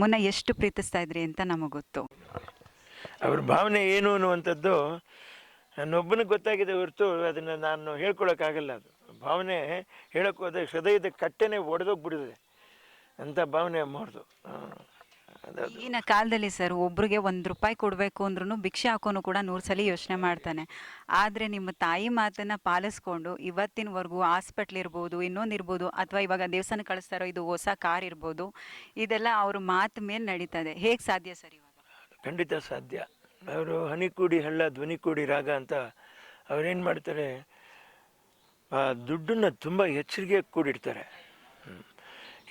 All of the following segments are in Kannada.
ಅಮ್ಮನ ಎಷ್ಟು ಪ್ರೀತಿಸ್ತಾ ಇದ್ರಿ ಅಂತ ನಮಗೆ ಗೊತ್ತು. ಅವ್ರ ಭಾವನೆ ಏನು ಅನ್ನುವಂಥದ್ದು ನನ್ನೊಬ್ಬನಿಗೆ ಗೊತ್ತಾಗಿದೆ ಹೊರತು ಅದನ್ನು ನಾನು ಹೇಳ್ಕೊಳಕ್ಕಾಗಲ್ಲ ಅದು. ಭಾವನೆ ಹೇಳಕ್ಕೆ ಹೋದ್ರೆ ಹೃದಯದ ಕಟ್ಟೆನೇ ಒಡೆದೋಗ್ಬಿಡಿದೆ ಅಂತ ಭಾವನೆ ಮಾಡ್ದು. ಈಗಿನ ಕಾಲದಲ್ಲಿ ಸರ್ ಒಬ್ರಿಗೆ ಒಂದು ರೂಪಾಯಿ ಕೊಡಬೇಕು ಅಂದ್ರೂ ಭಿಕ್ಷೆ ಹಾಕೋನು ಕೂಡ ನೂರು ಸಲ ಯೋಚನೆ ಮಾಡ್ತಾನೆ. ಆದರೆ ನಿಮ್ಮ ತಾಯಿ ಮಾತನ್ನು ಪಾಲಿಸ್ಕೊಂಡು ಇವತ್ತಿನವರೆಗೂ ಹಾಸ್ಪಿಟ್ಲ್ ಇರ್ಬೋದು ಇನ್ನೊಂದು ಇರ್ಬೋದು ಅಥವಾ ಇವಾಗ ದೇವಸ್ಥಾನ ಕಳಿಸ್ತಾರೋ ಇದು ಹೊಸ ಕಾರ್ ಇರ್ಬೋದು ಇದೆಲ್ಲ ಅವ್ರ ಮಾತು ಮೇಲೆ ನಡೀತದೆ. ಹೇಗೆ ಸಾಧ್ಯ ಸರ್ ಇವಾಗ? ಖಂಡಿತ ಸಾಧ್ಯ. ಅವರು ಹನಿ ಕೂಡಿ ಹಳ್ಳ ಧ್ವನಿ ಕೂಡಿ ರಾಗ ಅಂತ ಅವ್ರೇನು ಮಾಡ್ತಾರೆ ಆ ದುಡ್ಡನ್ನ ತುಂಬ ಎಚ್ಚರಿಕೆ ಕೂಡಿಡ್ತಾರೆ.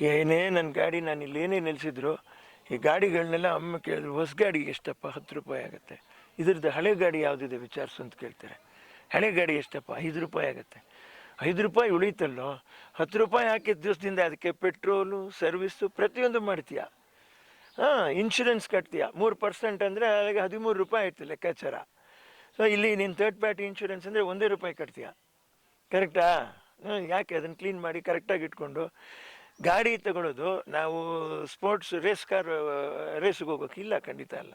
ಏನೇ ನನ್ನ ಗಾಡಿ ನಾನು ಇಲ್ಲೇನೇ ನಿಲ್ಲಿಸಿದ್ರು ಈ ಗಾಡಿಗಳನ್ನೆಲ್ಲ ಅಮ್ಮ ಕೇಳಿದ್ರು, ಹೊಸ ಗಾಡಿಗೆ ಎಷ್ಟಪ್ಪ? ಹತ್ತು ರೂಪಾಯಿ ಆಗುತ್ತೆ. ಇದ್ರದ್ದು ಹಳೆ ಗಾಡಿ ಯಾವುದಿದೆ ವಿಚಾರಿಸು ಅಂತ ಕೇಳ್ತಾರೆ. ಹಳೆ ಗಾಡಿ ಎಷ್ಟಪ್ಪ? ಐದು ರೂಪಾಯಿ ಆಗುತ್ತೆ. ಐದು ರೂಪಾಯಿ ಉಳಿತಲ್ಲೋ? ಹತ್ತು ರೂಪಾಯಿ ಹಾಕಿದ ದಿವಸದಿಂದ ಅದಕ್ಕೆ ಪೆಟ್ರೋಲು, ಸರ್ವಿಸ್ಸು ಪ್ರತಿಯೊಂದು ಮಾಡ್ತೀಯ? ಹಾಂ, ಇನ್ಶೂರೆನ್ಸ್ ಕಟ್ತೀಯ? ಮೂರು ಪರ್ಸೆಂಟ್ ಅಂದರೆ ಅಲ್ಲಿಗೆ ಹದಿಮೂರು ರೂಪಾಯಿ ಆಯ್ತು ಲೆಕ್ಕಾಚಾರ. ಸೊ ಇಲ್ಲಿ ನೀನು ಥರ್ಡ್ ಪಾರ್ಟಿ ಇನ್ಶೂರೆನ್ಸ್ ಅಂದರೆ ಒಂದೇ ರೂಪಾಯಿ ಕಟ್ತೀಯ? ಕರೆಕ್ಟಾ ಯಾಕೆ ಅದನ್ನು ಕ್ಲೀನ್ ಮಾಡಿ ಕರೆಕ್ಟಾಗಿ ಇಟ್ಕೊಂಡು ಗಾಡಿ ತಗೊಳ್ಳೋದು ನಾವು ಸ್ಪೋರ್ಟ್ಸ್ ರೇಸ್ ಕಾರ್ ರೇಸ್ಗೆ ಹೋಗೋಕ್ಕಿಲ್ಲ ಖಂಡಿತ ಅಲ್ಲ.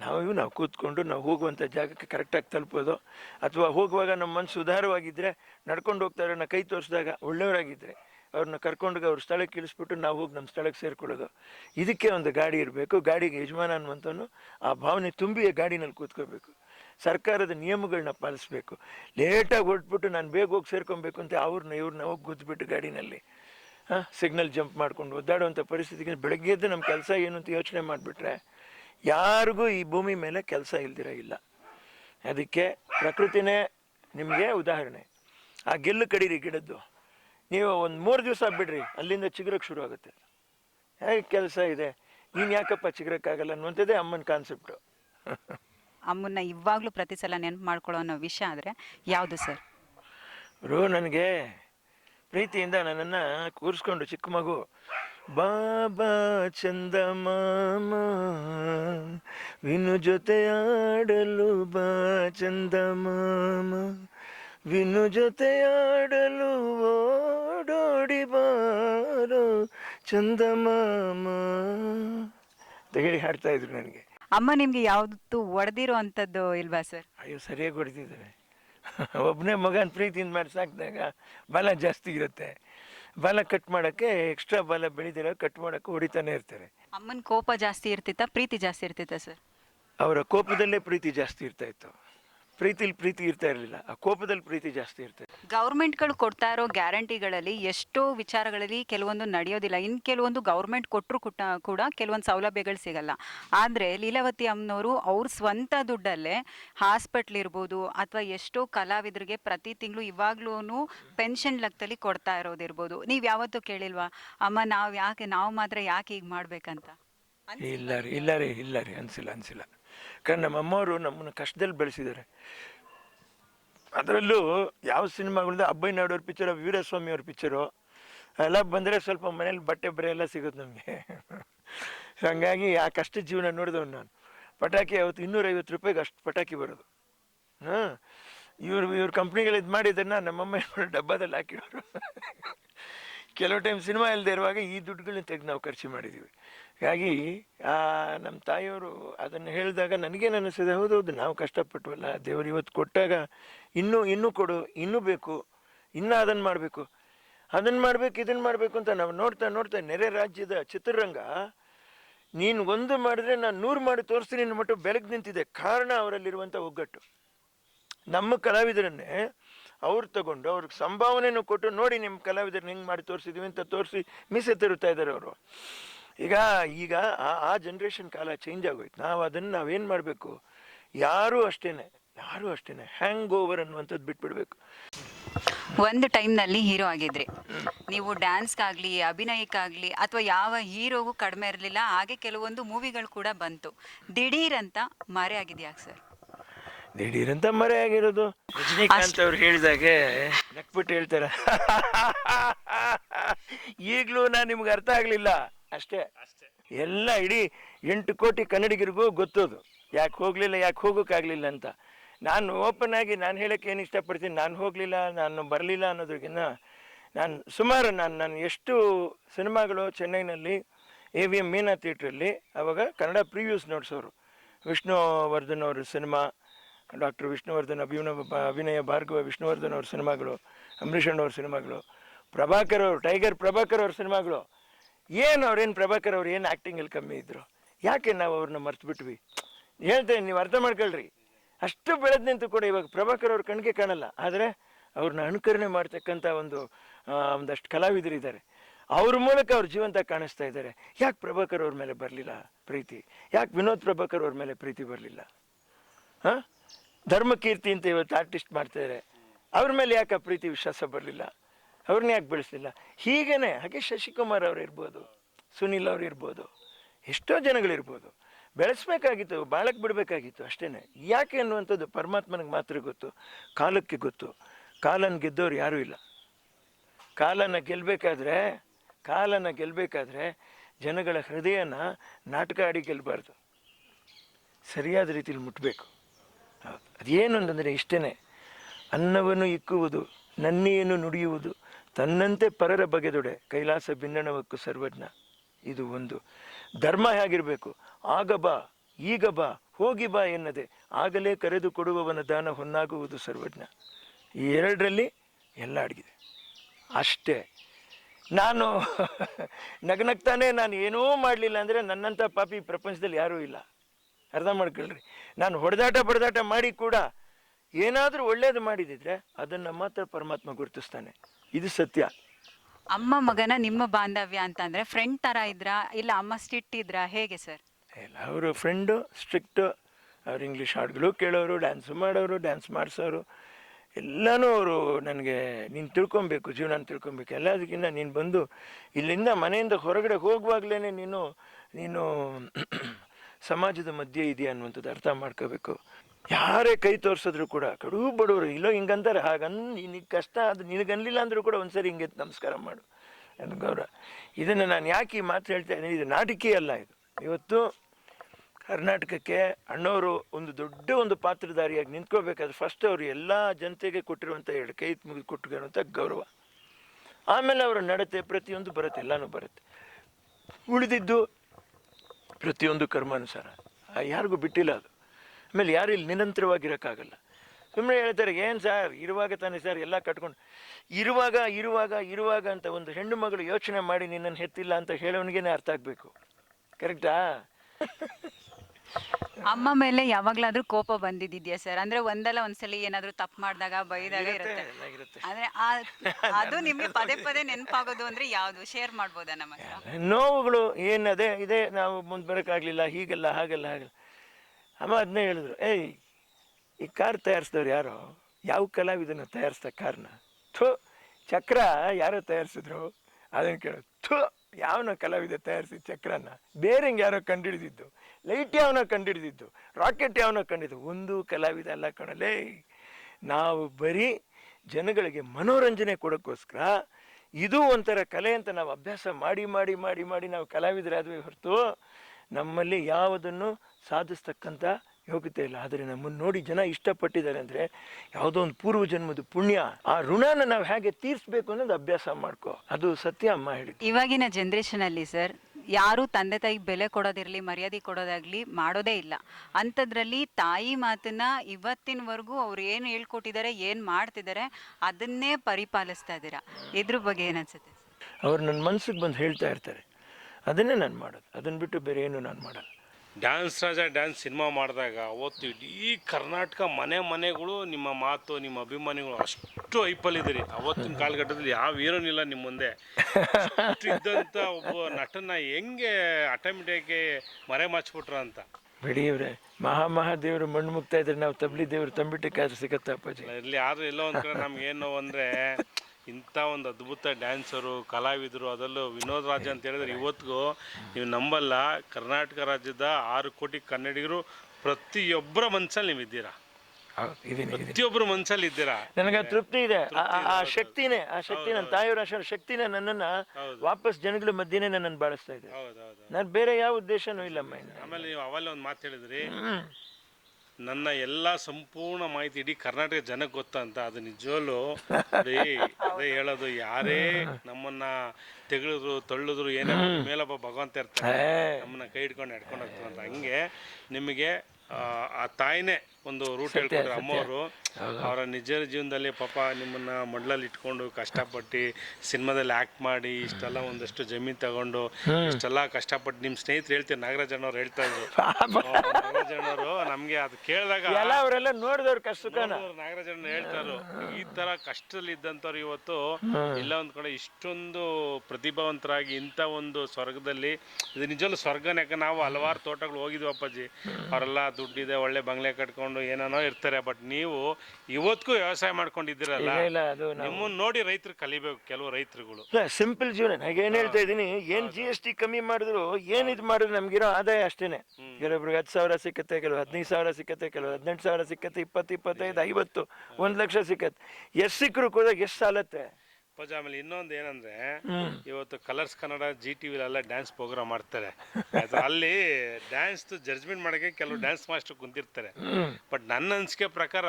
ನಾವು ನಾವು ಕೂತ್ಕೊಂಡು ನಾವು ಹೋಗುವಂಥ ಜಾಗಕ್ಕೆ ಕರೆಕ್ಟಾಗಿ ತಲುಪೋದು. ಅಥವಾ ಹೋಗುವಾಗ ನಮ್ಮ ಮನಸ್ಸು ಉದಾರವಾಗಿದ್ದರೆ ನಡ್ಕೊಂಡು ಹೋಗ್ತಾರೆ ನಾ ಕೈ ತೋರಿಸಿದಾಗ ಒಳ್ಳೆಯವರಾಗಿದ್ದರೆ ಅವ್ರನ್ನ ಕರ್ಕೊಂಡು ಅವ್ರ ಸ್ಥಳಕ್ಕೆ ಇಳಿಸ್ಬಿಟ್ಟು ನಾವು ಹೋಗಿ ನಮ್ಮ ಸ್ಥಳಕ್ಕೆ ಸೇರಿಕೊಳ್ಳೋದು. ಇದಕ್ಕೆ ಒಂದು ಗಾಡಿ ಇರಬೇಕು. ಗಾಡಿಗೆ ಯಜಮಾನ ಅನ್ನುವಂಥವನು ಆ ಭಾವನೆ ತುಂಬಿ ಗಾಡಿನಲ್ಲಿ ಕೂತ್ಕೋಬೇಕು. ಸರ್ಕಾರದ ನಿಯಮಗಳನ್ನ ಪಾಲಿಸ್ಬೇಕು. ಲೇಟಾಗಿ ಹೊರಟ್ಬಿಟ್ಟು ನಾನು ಬೇಗ ಹೋಗಿ ಸೇರ್ಕೊಬೇಕು ಅಂತ ಅವ್ರನ್ನ, ಇವ್ರನ್ನ ಹೋಗಿ ಗುದ್ದುಬಿಟ್ಟು ಗಾಡಿನಲ್ಲಿ. ಸಿಗ್ನಲ್ ಜಂಪ್ ಮಾಡ್ಕೊಂಡು ಒದ್ದಾಡುವಂಥ ಪರಿಸ್ಥಿತಿಗೆ ಬೆಳಗ್ಗೆ ಎದ್ದು ನಮ್ಮ ಕೆಲಸ ಏನು ಅಂತ ಯೋಚನೆ ಮಾಡಿಬಿಟ್ರೆ ಯಾರಿಗೂ ಈ ಭೂಮಿ ಮೇಲೆ ಕೆಲಸ ಇಲ್ದಿರ ಇಲ್ಲ. ಅದಕ್ಕೆ ಪ್ರಕೃತಿನೇ ನಿಮಗೆ ಉದಾಹರಣೆ. ಆ ಗೆಲ್ಲು ಕಡೀರಿ ಗಿಡದ್ದು. ನೀವು ಒಂದು ಮೂರು ದಿವಸ ಬಿಡ್ರಿ ಅಲ್ಲಿಂದ ಚಿಗುರಕ್ಕೆ ಶುರು ಆಗುತ್ತೆ. ಹೇಗೆ ಕೆಲಸ ಇದೆ. ನೀನು ಯಾಕಪ್ಪ ಚಿಗುರಕ್ಕಾಗಲ್ಲ ಅನ್ನುವಂಥದ್ದೇ ಅಮ್ಮನ ಕಾನ್ಸೆಪ್ಟು ಅಮ್ಮನ್ನ ಇವಾಗಲೂ ಪ್ರತಿ ಸಲ ನೆನಪು ಮಾಡ್ಕೊಳ್ಳೋ ಅನ್ನೋ ವಿಷಯ ಆದರೆ ಯಾವುದು ಸರ್? ರೋ ನನಗೆ ಪ್ರೀತಿಯಿಂದ ನನ್ನನ್ನು ಕೂರಿಸ್ಕೊಂಡು ಚಿಕ್ಕ ಮಗು ಬಾಬಾ ಚಂದ ಮಾಮ ವಿನು ಜೊತೆ ಆಡಲು ಬಾ ಚಂದ ಮಾಮ ವಿನು ಜೊತೆ ಆಡಲು ಓಡೋಡಿ ಬಾರೋ ಚಂದ ಹೇಳಿ ಹಾಡ್ತಾ ಇದ್ರು ನನಗೆ. ಅಮ್ಮ ನಿಮಗೆ ಯಾವ್ದು ಒಡೆದಿರೋ ಅಂಥದ್ದು ಇಲ್ವಾ ಸರ್? ಅಯ್ಯೋ ಸರಿಯಾಗಿ ಹೊಡಿತಿದ್ದಾರೆ ಒಬ್ಬನೇ ಮಗನ ಪ್ರೀತಿಯಿಂದ ಮಾಡಿ ಸಾಕಿದಾಗ ಬಲ ಜಾಸ್ತಿ ಇರುತ್ತೆ. ಬಲ ಕಟ್ ಮಾಡೋಕ್ಕೆ ಎಕ್ಸ್ಟ್ರಾ ಬಲ ಬೆಳೆದಿರೋ ಕಟ್ ಮಾಡೋಕ್ಕೆ ಹೊಡಿತಾನೆ ಇರ್ತಾರೆ. ಅಮ್ಮನ ಕೋಪ ಜಾಸ್ತಿ ಇರ್ತಿತ್ತಾ? ಪ್ರೀತಿ ಜಾಸ್ತಿ ಇರ್ತಿತ್ತಾ ಸರ್? ಅವರ ಕೋಪದಲ್ಲೇ ಪ್ರೀತಿ ಜಾಸ್ತಿ ಇರ್ತಾ ಇತ್ತು. ಪ್ರೀತಿಲಿ ಪ್ರೀತಿ ಇರ್ತಾ ಇರಲಿಲ್ಲ. ಆ ಕೋಪದಲ್ಲಿ ಪ್ರೀತಿ ಜಾಸ್ತಿ ಇರ್ತಾ ಇತ್ತು ಗೌರ್ಮೆಂಟ್ಗಳು ಕೊಡ್ತಾ ಇರೋ ಗ್ಯಾರಂಟಿಗಳಲ್ಲಿ ಎಷ್ಟೋ ವಿಚಾರಗಳಲ್ಲಿ ಕೆಲವೊಂದು ನಡೆಯೋದಿಲ್ಲ. ಇನ್ನು ಕೆಲವೊಂದು ಗೌರ್ಮೆಂಟ್ ಕೊಟ್ಟರು ಕೂಡ ಕೂಡ ಕೆಲವೊಂದು ಸೌಲಭ್ಯಗಳು ಸಿಗಲ್ಲ. ಆದರೆ ಲೀಲಾವತಿ ಅಮ್ಮನವರು ಅವ್ರ ಸ್ವಂತ ದುಡ್ಡಲ್ಲೇ ಹಾಸ್ಪಿಟ್ಲ್ ಇರ್ಬೋದು ಅಥವಾ ಎಷ್ಟೋ ಕಲಾವಿದರಿಗೆ ಪ್ರತಿ ತಿಂಗಳು ಇವಾಗ್ಲೂ ಪೆನ್ಷನ್ ಲೆಕ್ಕದಲ್ಲಿ ಕೊಡ್ತಾ ಇರೋದಿರ್ಬೋದು ನೀವು ಯಾವತ್ತೂ ಕೇಳಿಲ್ವಾ? ಅಮ್ಮ ನಾವು ಯಾಕೆ, ನಾವು ಮಾತ್ರ ಯಾಕೆ ಹೀಗೆ ಮಾಡ್ಬೇಕಂತ? ಇಲ್ಲ ರೀ ಇಲ್ಲ ರೀ ಇಲ್ಲ ರೀ, ಅನ್ಸಿಲ್ಲ, ಅನಿಸಿಲ್ಲ. ಕಾರಣ ನಮ್ಮ ಅಮ್ಮವರು ನಮ್ಮನ್ನು ಕಷ್ಟದಲ್ಲಿ ಬೆಳೆಸಿದ್ದಾರೆ. ಅದರಲ್ಲೂ ಯಾವ ಸಿನಿಮಾಗಳಿಂದ ಅವ್ರ ಪಿಕ್ಚರು ವೀರಸ್ವಾಮಿ ಅವ್ರ ಪಿಕ್ಚರು ಎಲ್ಲ ಬಂದರೆ ಸ್ವಲ್ಪ ಮನೇಲಿ ಬಟ್ಟೆ ಬರೆ ಎಲ್ಲ ಸಿಗುತ್ತೆ ನಮಗೆ. ಹಾಗಾಗಿ ಆ ಕಷ್ಟ ಜೀವನ ನೋಡಿದವನು ನಾನು. ಪಟಾಕಿ ಅವತ್ತು ಇನ್ನೂರೈವತ್ತು ರೂಪಾಯಿಗೆ ಅಷ್ಟು ಪಟಾಕಿ ಬರೋದು. ಹಾಂ, ಇವ್ರು, ಇವ್ರ ಕಂಪ್ನಿಗಳು ಇದು ಮಾಡಿದ್ದನ್ನು ನಮ್ಮಮ್ಮ ಏನು ಡಬ್ಬದಲ್ಲಿ ಹಾಕಿಡೋರು ಕೆಲವು ಟೈಮ್ ಸಿನಿಮಾ ಇಲ್ಲದೆ ಇರುವಾಗ ಈ ದುಡ್ಡುಗಳನ್ನ ತೆಗೆದು ನಾವು ಖರ್ಚು ಮಾಡಿದ್ದೀವಿ ಹಾಗಾಗಿ ಆ ನಮ್ಮ ತಾಯಿಯವರು ಅದನ್ನು ಹೇಳಿದಾಗ ನನಗೇನು ಅನ್ನಿಸಿದೆ ಹೌದು, ನಾವು ಕಷ್ಟಪಟ್ವಲ್ಲ. ದೇವರು ಇವತ್ತು ಕೊಟ್ಟಾಗ ಇನ್ನೂ ಇನ್ನೂ ಕೊಡು, ಇನ್ನೂ ಬೇಕು, ಇನ್ನೂ ಅದನ್ನು ಮಾಡಬೇಕು. ಅದನ್ನು ಮಾಡಬೇಕು, ಇದನ್ನು ಮಾಡಬೇಕು ಅಂತ ನಾವು ನೋಡ್ತಾ ನೋಡ್ತಾ ನೆರೆ ರಾಜ್ಯದ ಚಿತ್ರರಂಗ ನೀನು ಒಂದು ಮಾಡಿದ್ರೆ ನಾನು ನೂರು ಮಾಡಿ ತೋರಿಸ್ತೀನಿ ನಿನ್ನ ಮಟ್ಟ ಬೆಳಗ್ಗೆ ನಿಂತಿದೆ. ಕಾರಣ ಅವರಲ್ಲಿರುವಂಥ ಒಗ್ಗಟ್ಟು. ನಮ್ಮ ಕಲಾವಿದರನ್ನೇ ಅವ್ರು ತಗೊಂಡು ಅವ್ರಿಗೆ ಸಂಭಾವನೆಯೂ ಕೊಟ್ಟು ನೋಡಿ ನಿಮ್ಮ ಕಲಾವಿದರನ್ನ ಹೆಂಗೆ ಮಾಡಿ ತೋರಿಸಿದ್ವಿ ಅಂತ ತೋರಿಸಿ ಮಿಸ್ ಎತ್ತಿರುತ್ತಾ ಇದ್ದಾರೆ ಅವರು. ಈಗ ಈಗ ಆ ಜನ್ರೇಷನ್ ಕಾಲ ಚೇಂಜ್ ಆಗೋಯ್ತು. ನಾವು ಅದನ್ನು ನಾವೇನು ಮಾಡಬೇಕು? ಯಾರೂ ಅಷ್ಟೇನೆ. ಯಾರೂ ಅಷ್ಟೇನೆ. ಹ್ಯಾಂಗ್ ಓವರ್ ಅನ್ನುವಂಥದ್ದು ಬಿಟ್ಬಿಡ್ಬೇಕು. ಒಂದು ಟೈಮ್ನಲ್ಲಿ ಹೀರೋ ಆಗಿದ್ರಿ. ನೀವು ಡ್ಯಾನ್ಸ್ಗಾಗಲಿ ಅಭಿನಯಕ್ಕಾಗಲಿ ಅಥವಾ ಯಾವ ಹೀರೋಗೂ ಕಡಿಮೆ ಇರಲಿಲ್ಲ ಹಾಗೆ ಕೆಲವೊಂದು ಮೂವಿಗಳು ಕೂಡ ಬಂತು. ದಿಢೀರ್ ಅಂತ ಮರೆ ಆಗಿದ್ಯಾ ಸರ್? ದಿಢೀರಂತ ಮರೆ ಆಗಿರೋದು. ರಜನಿಕಾಂತ್ ಅವ್ರು ಹೇಳಿದಾಗೆ ನಕ್ಬಿಟ್ಟು ಹೇಳ್ತಾರೆ. ಈಗಲೂ ನಾನು ನಿಮ್ಗೆ ಅರ್ಥ ಆಗಲಿಲ್ಲ. ಅಷ್ಟೇ. ಎಲ್ಲ ಇಡೀ ಎಂಟು ಕೋಟಿ ಕನ್ನಡಿಗರಿಗೂ ಗೊತ್ತದು. ಯಾಕೆ ಹೋಗಲಿಲ್ಲ ಯಾಕೆ ಹೋಗೋಕ್ಕಾಗಲಿಲ್ಲ ಅಂತ. ನಾನು ಓಪನ್ ಆಗಿ ನಾನು ಹೇಳಕ್ಕೆ ಏನು ಇಷ್ಟಪಡ್ತೀನಿ? ನಾನು ಹೋಗಲಿಲ್ಲ, ನಾನು ಬರಲಿಲ್ಲ ಅನ್ನೋದಕ್ಕಿಂತ ನಾನು ಸುಮಾರು ನಾನು ನಾನು ಎಷ್ಟು ಸಿನಿಮಾಗಳು ಚೆನ್ನೈನಲ್ಲಿ ಎ ವಿ ಎಂ ಮೀನಾ ಥಿಯೇಟ್ರಲ್ಲಿ, ಅವಾಗ ಕನ್ನಡ ಪ್ರಿವ್ಯೂಸ್ ನೋಡಿಸೋರು. ವಿಷ್ಣುವರ್ಧನ್ ಅವ್ರ ಸಿನಿಮಾ, ಡಾಕ್ಟರ್ ವಿಷ್ಣುವರ್ಧನ್, ಅಭಿನವ, ಅಭಿನಯ ಭಾರ್ಗವ ವಿಷ್ಣುವರ್ಧನ್ ಅವ್ರ ಸಿನಿಮಾಗಳು ಅಂಬರೀಷಣ್ಣ ಅವ್ರ ಸಿನಿಮಾಗಳು, ಪ್ರಭಾಕರ್ ಅವರು, ಟೈಗರ್ ಪ್ರಭಾಕರ್ ಅವ್ರ ಸಿನಿಮಾಗಳು. ಏನು ಅವ್ರೇನು ಪ್ರಭಾಕರ್ ಅವ್ರು, ಏನು ಆ್ಯಕ್ಟಿಂಗಲ್ಲಿ ಕಮ್ಮಿ ಇದ್ದರು ಯಾಕೆ ನಾವು ಅವ್ರನ್ನ ಮರ್ತು ಬಿಟ್ವಿ ಹೇಳ್ತೇನೆ, ನೀವು ಅರ್ಥ ಮಾಡ್ಕೊಳ್ರಿ. ಅಷ್ಟು ಬೆಳೆದ್ ನಿಂತು ಕೂಡ ಇವಾಗ ಪ್ರಭಾಕರ್ ಅವ್ರ ಕಣ್ಗೆ ಕಾಣಲ್ಲ. ಆದರೆ ಅವ್ರನ್ನ ಅನುಕರಣೆ ಮಾಡ್ತಕ್ಕಂಥ ಒಂದು ಒಂದಷ್ಟು ಕಲಾವಿದರಿದ್ದಾರೆ ಅವ್ರ ಮೂಲಕ ಅವ್ರ ಜೀವಂತ ಕಾಣಿಸ್ತಾ ಇದ್ದಾರೆ ಯಾಕೆ ಪ್ರಭಾಕರ್ ಅವ್ರ ಮೇಲೆ ಬರಲಿಲ್ಲ ಪ್ರೀತಿ? ಯಾಕೆ ವಿನೋದ್ ಪ್ರಭಾಕರ್ ಅವ್ರ ಮೇಲೆ ಪ್ರೀತಿ ಬರಲಿಲ್ಲ? ಹಾಂ? ಧರ್ಮಕೀರ್ತಿ ಅಂತ ಇವತ್ತು ಆರ್ಟಿಸ್ಟ್ ಮಾಡ್ತಿದ್ದಾರೆ ಅವ್ರ ಮೇಲೆ ಯಾಕೆ ಆ ಪ್ರೀತಿ ವಿಶ್ವಾಸ ಬರಲಿಲ್ಲ? ಅವ್ರನ್ನ ಯಾಕೆ ಬೆಳೆಸಲಿಲ್ಲ? ಹೀಗೇನೆ ಹಾಗೆ ಶಶಿಕುಮಾರ್ ಅವ್ರು ಇರ್ಬೋದು, ಸುನಿಲ್ ಅವ್ರು ಇರ್ಬೋದು, ಎಷ್ಟೋ ಜನಗಳಿರ್ಬೋದು. ಬೆಳೆಸ್ಬೇಕಾಗಿತ್ತು ಬಾಳಕ್ಕೆ ಬಿಡಬೇಕಾಗಿತ್ತು ಅಷ್ಟೇ ಯಾಕೆ ಅನ್ನುವಂಥದ್ದು ಪರಮಾತ್ಮನಿಗೆ ಮಾತ್ರ ಗೊತ್ತು. ಕಾಲಕ್ಕೆ ಗೊತ್ತು. ಕಾಲನ ಗೆದ್ದವ್ರು ಯಾರೂ ಇಲ್ಲ. ಕಾಲನ ಗೆಲ್ಲಬೇಕಾದ್ರೆ ಕಾಲನ ಗೆಲ್ಲಬೇಕಾದ್ರೆ ಜನಗಳ ಹೃದಯನ ನಾಟಕ ಆಡಿ ಗೆಲ್ಲಬಾರ್ದು ಸರಿಯಾದ ರೀತಿಯಲ್ಲಿ ಮುಟ್ಟಬೇಕು ಹೌದು. ಅದೇನು ಅಂತಂದರೆ ಇಷ್ಟೇ ಅನ್ನವನ್ನು ಇಕ್ಕುವುದು, ನನ್ನೆಯನ್ನು ನುಡಿಯುವುದು, ತನ್ನಂತೆ ಪರರ ಬಗೆದೊಡೆ, ಕೈಲಾಸ ಭಿನ್ನಣವಕ್ಕೂ ಸರ್ವಜ್ಞ. ಇದು ಒಂದು. ಧರ್ಮ ಹೇಗಿರಬೇಕು? ಆಗ ಬಾ, ಈಗ ಬಾ, ಹೋಗಿ ಬಾ ಎನ್ನದೆ. ಆಗಲೇ ಕರೆದು ಕೊಡುವವನ ದಾನ ಹೊನ್ನಾಗುವುದು ಸರ್ವಜ್ಞ. ಈ ಎರಡರಲ್ಲಿ ಎಲ್ಲ ಅಡಗಿದೆ. ಅಷ್ಟೇ. ನಾನು ನಗ್ನಗ್ತಾನೆ, ನಾನು ಏನೂ ಮಾಡಲಿಲ್ಲ ಅಂದರೆ ನನ್ನಂಥ ಪಾಪಿ ಪ್ರಪಂಚದಲ್ಲಿ ಯಾರೂ ಇಲ್ಲ. ಅರ್ಧ ಮಾಡ್ಕೊಳ್ರಿ ನಾನು ಹೊಡೆದಾಟ ಬಡದಾಟ ಮಾಡಿ ಕೂಡ ಏನಾದರೂ ಒಳ್ಳೇದು ಮಾಡಿದಿದ್ರೆ ಅದನ್ನು ಮಾತ್ರ ಪರಮಾತ್ಮ ಗುರುತಿಸ್ತಾನೆ. ಇದು ಸತ್ಯ. ಅಮ್ಮ ಮಗನ ನಿಮ್ಮ ಬಾಂಧವ್ಯ ಅಂತಂದ್ರೆ ಫ್ರೆಂಡ್ ತರ ಇದ್ರಾ, ಇಲ್ಲ ಅಮ್ಮ ಸ್ಟಿಟ್ ಹೇಗೆ ಸರ್ ಇಲ್ಲ ಅವರು ಫ್ರೆಂಡು ಸ್ಟ್ರಿಕ್ಟು ಅವ್ರು ಇಂಗ್ಲೀಷ್ ಹಾಡುಗಳು ಕೇಳೋರು ಡ್ಯಾನ್ಸ್ ಮಾಡೋರು ಡ್ಯಾನ್ಸ್ ಮಾಡಿಸೋರು. ಎಲ್ಲನೂ ಅವರು ನನಗೆ ನೀನು ತಿಳ್ಕೊಬೇಕು ಜೀವನ ತಿಳ್ಕೊಬೇಕು. ಎಲ್ಲದಕ್ಕಿಂತ ನೀನು ಬಂದು ಇಲ್ಲಿಂದ ಮನೆಯಿಂದ ಹೊರಗಡೆ ಹೋಗುವಾಗಲೇ ನೀನು ನೀನು ಸಮಾಜದ ಮಧ್ಯೆ ಇದೆಯಾ ಅನ್ನುವಂಥದ್ದು ಅರ್ಥ ಮಾಡ್ಕೋಬೇಕು. ಯಾರೇ ಕೈ ತೋರಿಸಿದ್ರು ಕೂಡ, ಕಡು ಬಡವರು, ಇಲ್ಲೋ ಹಿಂಗಂತಾರೆ, ಹಾಗನ್, ನಿನಗೆ ಕಷ್ಟ ಅದು ನಿನಗನ್ಲಿಲ್ಲ ಅಂದರೂ ಕೂಡ ಒಂದ್ಸರಿ ಹಿಂಗೆ ನಮಸ್ಕಾರ ಮಾಡು. ಗೌರವ. ಇದನ್ನು ನಾನು ಯಾಕೆ ಈ ಮಾತು ಹೇಳ್ತಾ ಇದ್ದೀನಿ? ಇದು ನಾಟಕೀಯ ಅಲ್ಲ ಇದು. ಇವತ್ತು ಕರ್ನಾಟಕಕ್ಕೆ ಅಣ್ಣವರು ಒಂದು ದೊಡ್ಡ ಒಂದು ಪಾತ್ರಧಾರಿಯಾಗಿ ನಿಂತ್ಕೋಬೇಕಾದ್ರೆ ಫಸ್ಟ್ ಅವರು ಎಲ್ಲ ಜನತೆಗೆ ಕೊಟ್ಟಿರುವಂಥ ಎರಡು ಕೈ ಮುಗಿದು ಕೊಟ್ಟಿರುವಂಥ ಗೌರವ. ಆಮೇಲೆ ಅವರ ನಡತೆ ಪ್ರತಿಯೊಂದು ಬರುತ್ತೆ, ಎಲ್ಲನೂ ಬರುತ್ತೆ. ಉಳಿದಿದ್ದು ಪ್ರತಿಯೊಂದು ಕರ್ಮಾನುಸಾರ. ಯಾರಿಗೂ ಬಿಟ್ಟಿಲ್ಲ ಅದು. ಆಮೇಲೆ ಯಾರು ಇಲ್ಲಿ ನಿರಂತರವಾಗಿರೋಕ್ಕಾಗಲ್ಲ. ಸುಮ್ಮನೆ ಹೇಳ್ತಾರೆ, ಏನು ಸರ್, ಇರುವಾಗ ತಾನೇ ಸರ್ ಎಲ್ಲ ಕಟ್ಕೊಂಡು. ಇರುವಾಗ ಇರುವಾಗ ಇರುವಾಗ ಅಂತ ಒಂದು ಹೆಣ್ಣು ಮಗಳು ಯೋಚನೆ ಮಾಡಿ ನಿನ್ನನ್ನು ಹೆತ್ತಿಲ್ಲ ಅಂತ ಹೇಳೋನಿಗೇನೆ ಅರ್ಥ ಆಗಬೇಕು. ಕರೆಕ್ಟಾ ಅಮ್ಮ ಮೇಲೆ ಯಾವಾಗ್ಲಾದ್ರೂ ಕೋಪ ಬಂದಿದ್ಯಾ ಸರ್ ಅಂದ್ರೆ ಒಂದಲ್ಲ ಒಂದ್ಸಲಿ ಏನಾದ್ರೂ ತಪ್ಪು ಮಾಡಿದಾಗ ಬೈದಾಗ ಇರುತ್ತೆ. ಅಂದ್ರೆ ಆ- ಅದು ನಿಮ್ಗೆ ಪದೇ ಪದೇ ನೆನಪಾಗೋದು ಅಂದ್ರೆ ಯಾವ್ದು? ಶೇರ್ ಮಾಡ್ಬೋದಾ ನಮ್ಮ ಹತ್ರ? ನೋವುಗಳು ಏನದೇ ಇದೆ. ನಾವು ಮುಂದೆ ಬರೋಕ್ಕಾಗಲಿಲ್ಲ ಹೀಗೆಲ್ಲ ಹಾಗೆಲ್ಲ ಹಾಗೆಲ್ಲ. ಅಮ್ಮ ಅದನ್ನೇ ಹೇಳಿದ್ರು ಏಯ್ ಈ ಕಾರ್ ತಯಾರಿಸಿದವ್ರು ಯಾರು? ಯಾವ ಕಲಾವಿದನ ತಯಾರಿಸ್ದ ಕಾರ್ನ ಥು ಚಕ್ರ ಯಾರೋ ತಯಾರಿಸಿದ್ರು. ಅದನ್ನು ಕೇಳೋದು ಥು ಯಾವನ ಕಲಾವಿದ ತಯಾರಿಸಿದ ಚಕ್ರನ ಬೇರೆಂಗೆ ಯಾರೋ ಕಂಡಿಡಿದಿದ್ದು ಲೈಟ್ ಯಾವನ ಕಂಡಿಡಿದಿದ್ದು, ರಾಕೆಟ್ ಯಾವನ ಕಂಡಿದ್ದು? ಒಂದು ಕಲಾವಿದ ಅಲ್ಲ ಕಣಲೇ. ನಾವು ಬರೀ ಜನಗಳಿಗೆ ಮನೋರಂಜನೆ ಕೊಡೋಕ್ಕೋಸ್ಕರ ಇದು ಒಂಥರ ಕಲೆ ಅಂತ ನಾವು ಅಭ್ಯಾಸ ಮಾಡಿ ಮಾಡಿ ಮಾಡಿ ಮಾಡಿ ನಾವು ಕಲಾವಿದರಾದ್ವಿ ಹೊರತು ನಮ್ಮಲ್ಲಿ ಯಾವುದನ್ನು ಸಾಧಿಸ್ತಕ್ಕಂಥ ಯೋಗ್ಯತೆ ಇಲ್ಲ. ಆದರೆ ನಮ್ಮನ್ನು ನೋಡಿ ಜನ ಇಷ್ಟಪಟ್ಟಿದ್ದಾರೆ ಅಂದರೆ ಯಾವುದೋ ಒಂದು ಪೂರ್ವ ಜನ್ಮದ ಪುಣ್ಯ, ಆ ಋಣನ ನಾವು ಹೇಗೆ ತೀರಿಸ್ಬೇಕು ಅನ್ನೋದು ಅಭ್ಯಾಸ ಮಾಡ್ಕೋ. ಅದು ಸತ್ಯ ಅಮ್ಮ ಹೇಳಿ ಇವಾಗಿನ ಜನ್ರೇಷನಲ್ಲಿ ಸರ್ ಯಾರು ತಂದೆ ತಾಯಿಗೆ ಬೆಲೆ ಕೊಡೋದಿರಲಿ, ಮರ್ಯಾದೆ ಕೊಡೋದಾಗ್ಲಿ ಮಾಡೋದೇ ಇಲ್ಲ. ಅಂಥದ್ರಲ್ಲಿ ತಾಯಿ ಮಾತನ್ನ ಇವತ್ತಿನವರೆಗೂ ಅವ್ರು ಏನು ಹೇಳ್ಕೊಟ್ಟಿದ್ದಾರೆ ಏನು ಮಾಡ್ತಿದ್ದಾರೆ ಅದನ್ನೇ ಪರಿಪಾಲಿಸ್ತಾ ಇದ್ದೀರಾ? ಇದ್ರ ಬಗ್ಗೆ ಏನನ್ಸುತ್ತೆ ಅವ್ರು ನನ್ನ ಮನ್ಸಿಗೆ ಬಂದು ಹೇಳ್ತಾ ಇರ್ತಾರೆ. ಅದನ್ನೇ ನಾನು ಮಾಡೋದು. ಅದನ್ನು ಬಿಟ್ಟು ಬೇರೆ ಏನು ನಾನು ಮಾಡಲ್ಲ. ಡ್ಯಾನ್ಸ್ ರಾಜ ಡ್ಯಾನ್ಸ್ ಸಿನಿಮಾ ಮಾಡಿದಾಗ ಅವತ್ತು ಇಡೀ ಕರ್ನಾಟಕ ಮನೆ ಮನೆಗಳು ನಿಮ್ಮ ಮಾತು ನಿಮ್ಮ ಅಭಿಮಾನಿಗಳು ಅಷ್ಟು ಐಪಲ್ಲಿದ್ದೀರಿ ಅವತ್ತಿನ ಕಾಲಘಟ್ಟದಲ್ಲಿ ಯಾವ ಹೀರೋನಿಲ್ಲ ನಿಮ್ಮ ಮುಂದೆ. ಇದ್ದಂಥ ಒಬ್ಬ ನಟನ ಹೆಂಗೆ ಆಟೋಮೆಟಿಕ್ಗೆ ಮರೆ ಮಾಚ್ಬಿಟ್ರ ಅಂತ? ಬಿಡಿಯವ್ರೆ ಮಹಾ ಮಹಾದೇವರು ಮಣ್ಣು ಮುಗ್ತಾ ಇದ್ರೆ ನಾವು ತಬ್ಲಿ ದೇವರು ತಂಬಿಟ್ಟಕ್ಕಾದ್ರೂ ಸಿಗತ್ತೆ ಅಪ್ಪಾಜಿ? ಇಲ್ಲಿ ಯಾರು ಎಲ್ಲೋ ಒಂದು ಕಡೆ ನಮ್ಗೆ ಏನು ಅಂದರೆ ಇಂಥ ಒಂದು ಅದ್ಭುತ ಡ್ಯಾನ್ಸರು ಕಲಾವಿದರು ಅದರಲ್ಲೂ ವಿನೋದ್ ರಾಜ ಅಂತ ಹೇಳಿದ್ರೆ ಇವತ್ತಿಗೂ ನೀವು ನಂಬಲ್ಲ. ಕರ್ನಾಟಕ ರಾಜ್ಯದ ಆರು ಕೋಟಿ ಕನ್ನಡಿಗರು ಪ್ರತಿಯೊಬ್ಬರ ಮನಸ್ಸಲ್ಲಿ ನೀವು ಇದ್ದೀರಾ? ಪ್ರತಿಯೊಬ್ಬರು ಮನಸ್ಸಲ್ಲಿ ಇದ್ದೀರಾ? ನನಗೆ ತೃಪ್ತಿ ಇದೆ. ಆ- ಶಕ್ತಿನೇ ಆ ಶಕ್ತಿ ನನ್ನ ತಾಯಿಯವರ ಶಕ್ತಿನೇ ನನ್ನನ್ನ ವಾಪಸ್ ಜನಗಳ ಮಧ್ಯೆನೇ ನನ್ನನ್ನು ಬಳಸ್ತಾ ಇದೆ. ಹೌದು ಹೌದು ನಾನು ಬೇರೆ ಯಾವ ಉದ್ದೇಶನೂ ಇಲ್ಲಮ್ಮ ಆಮೇಲೆ ನೀವು ಅವಲ್ಲ ಒಂದು ಮಾತು ಹೇಳಿದ್ರಿ. ನನ್ನ ಎಲ್ಲ ಸಂಪೂರ್ಣ ಮಾಹಿತಿ ಇಡೀ ಕರ್ನಾಟಕ ಜನಕ್ಕೆ ಗೊತ್ತಂತ ಅದು ನಿಜವಲ್ಲೂ ಅದೇ ಹೇಳೋದು ಯಾರೇ ನಮ್ಮನ್ನ ತೆಗಳಿದ್ರು ತಳ್ಳಿದ್ರು ಏನೇ ಮೇಲಪ್ಪ ಮೇಲೊಬ್ಬ ಭಗವಂತ ಇರ್ತಾರೆ. ನಮ್ಮನ್ನ ಕೈ ಹಿಡ್ಕೊಂಡು ನಡ್ಕೊಂಡು ಹೋಗ್ತಾರೆ ಅಂತ. ಹಂಗೆ ನಿಮಗೆ ಆ ತಾಯಿನೇ ಒಂದು ರೂಟ್ ಹೇಳ್ಕೊಂಡ್ರೆ ಅಮ್ಮವರು. ಅವರ ನಿಜ ಜೀವನದಲ್ಲಿ ಪಾಪ ನಿಮ್ಮನ್ನ ಮಡ್ಲಲ್ಲಿ ಇಟ್ಕೊಂಡು ಕಷ್ಟಪಟ್ಟು ಸಿನಿಮಾದಲ್ಲಿ ಆಕ್ಟ್ ಮಾಡಿ ಇಷ್ಟೆಲ್ಲ ಒಂದಷ್ಟು ಜಮೀನ್ ತಗೊಂಡು ಇಷ್ಟೆಲ್ಲ ಕಷ್ಟಪಟ್ಟು ನಿಮ್ಮ ಸ್ನೇಹಿತರು ಹೇಳ್ತೀರಿ ನಾಗರಾಜ್ ಅಣ್ಣವ್ರು ಹೇಳ್ತಾ ಇದ್ರು. ನಾಗರಾಜ್ ಅಣ್ಣವರು ನಮ್ಗೆ ಅದು ಕೇಳಿದಾಗ ಅವರೆಲ್ಲ ನೋಡಿದವ್ರು ಕಷ್ಟ ನಾಗರಾಜ್ ಅಣ್ಣ ಹೇಳ್ತಾರು ಈ ತರ ಕಷ್ಟದಲ್ಲಿ ಇದ್ದಂಥವ್ರು ಇವತ್ತು ಇಲ್ಲ ಒಂದ್ ಕಡೆ ಇಷ್ಟೊಂದು ಪ್ರತಿಭಾವಂತರಾಗಿ ಇಂಥ ಒಂದು ಸ್ವರ್ಗದಲ್ಲಿ ಇದು ನಿಜವಲ್ಲೂ ಸ್ವರ್ಗನೇ ಯಾಕೆ ನಾವು ಹಲವಾರು ತೋಟಗಳು ಹೋಗಿದ್ವಿ ಅಪ್ಪಾಜಿ. ಅವರೆಲ್ಲ ದುಡ್ಡಿದೆ ಒಳ್ಳೆ ಬಂಗ್ಲೆ ಕಟ್ಕೊಂಡು ಏನೇನೋ ಇರ್ತಾರೆ ಬಟ್ ನೀವು ಇವತ್ತಿಗೂ ವ್ಯವಸಾಯ ಮಾಡ್ಕೊಂಡಿದ್ದೀರಲ್ಲ ಇಲ್ಲ ಇಲ್ಲ ಅದು ನಿಮ್ಮನ್ನ ನೋಡಿ ರೈತರು ಕಲಿಬೇಕು ಕೆಲವು ರೈತರುಗಳು. ಸಿಂಪಲ್ ಜೀವನ ನನಗೆ ಏನ್ ಹೇಳ್ತಾ ಇದ್ದೀನಿ ಏನ್ ಜಿ ಎಸ್ ಟಿ ಕಮ್ಮಿ ಮಾಡಿದ್ರು ಏನ್ ಇದು ಮಾಡಿದ್ರು ನಮ್ಗಿರೋ ಆದಾಯ ಅಷ್ಟೇನೆ. ಕೆಲವೊಬ್ರಿಗೆ ಹತ್ತು ಸಾವಿರ ಸಿಕ್ಕತ್ತೆ ಕೆಲವು ಹದಿನೈದು ಸಾವಿರ ಸಿಕ್ಕತ್ತೆ ಕೆಲವು ಹದಿನೆಂಟು ಸಾವಿರ ಸಿಕ್ಕತ್ತೆ ಇಪ್ಪತ್ತು ಇಪ್ಪತ್ತೈದು ಐವತ್ತು ಒಂದ್ ಲಕ್ಷ ಸಿಕ್ಕತ್ತೆ. ಎಷ್ಟು ಸಿಕ್ಕರು ಕೂಡ ಎಷ್ಟು ಸಾಲತ್ತೆ? ಅಪ್ಪಾಜಿ ಆಮೇಲೆ ಇನ್ನೊಂದು ಏನಂದ್ರೆ ಇವತ್ತು ಕಲರ್ಸ್ ಕನ್ನಡ ಜಿ ಟಿ ವಿಲೆಲ್ಲ ಡ್ಯಾನ್ಸ್ ಪ್ರೋಗ್ರಾಮ್ ಮಾಡ್ತಾರೆ. ಆಯ್ತಾ? ಅಲ್ಲಿ ಡ್ಯಾನ್ಸ್ ಜಡ್ಜ್ಮೆಂಟ್ ಮಾಡಕ್ಕೆ ಕೆಲವು ಡ್ಯಾನ್ಸ್ ಮಾಸ್ಟರ್ ಕುಂತಿರ್ತಾರೆ. ಬಟ್ ನನ್ನ ಅನಿಸಿಕೆ ಪ್ರಕಾರ